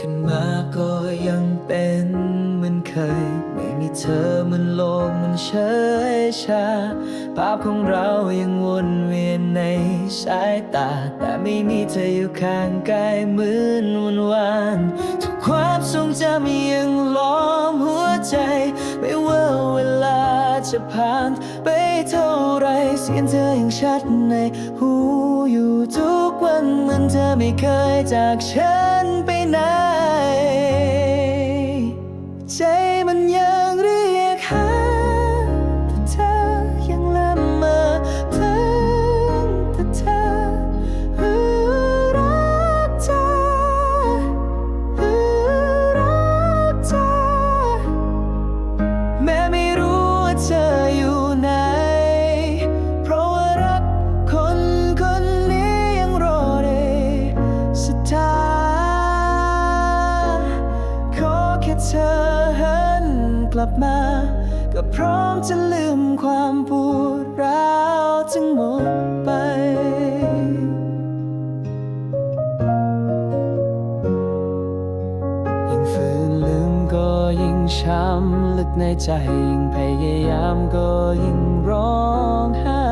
ขึ้นมาก็ยังเป็นเหมือนเคย ไม่มีเธอมันโลกมันเฉยชา ภาพของเรายังวนเวียนในสายตา แต่ไม่มีเธออยู่ข้างกายเหมือนวันวานทุกความทรงจำยังล้อมหัวใจ จะผ่านไปเท่าไรเสียงเธอยังชัดในหูอยู่ทุกวันเหมือนเธอไม่เคยจากฉันไปไหน ใจมันยังรี กลับมา ก็พร้อมจะลืมความปวดร้าวทั้งหมดไป ยิ่งฝืนลืมก็ยิ่งช้ำลึกในใจยิ่งพยายามก็ยิ่งร้องไห้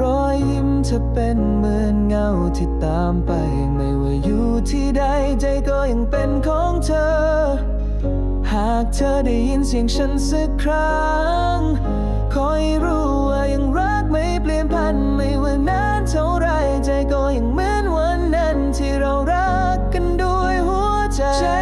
รอยยิ้มเธอเป็นเหมือนเงาที่ตามไป ไม่ว่าอยู่ที่ใดใจก็ยังเป็นของเธอากเธอได้ยินเสียงฉันสักครั้งขอให้รู้ว่ายังรักไม่เปลี่ยนพันไม่ว่านานเท่าไรใจก็ยังเหมือนวันนั้นที่เรารักกันด้วยหัวใจ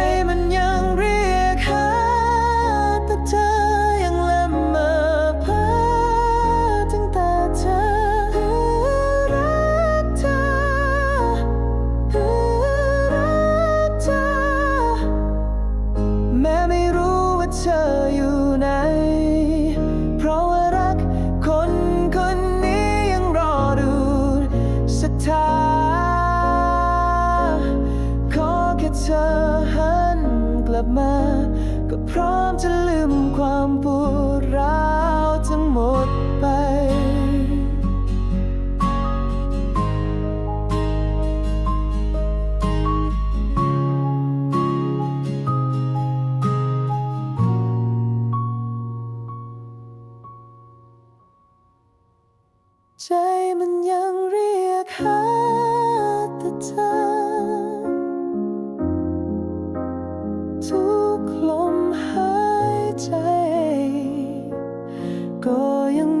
เธออยู่ไหน เพราะว่ารักคนคนนี้ยังรอดูศรัทธาขอแค่เธอหันกลับมา ก็พร้อมจะลืมความปวดร้าว ใจมันยังเรียกหาแต่เธอ ทุกลมหายใจ ก็ยัง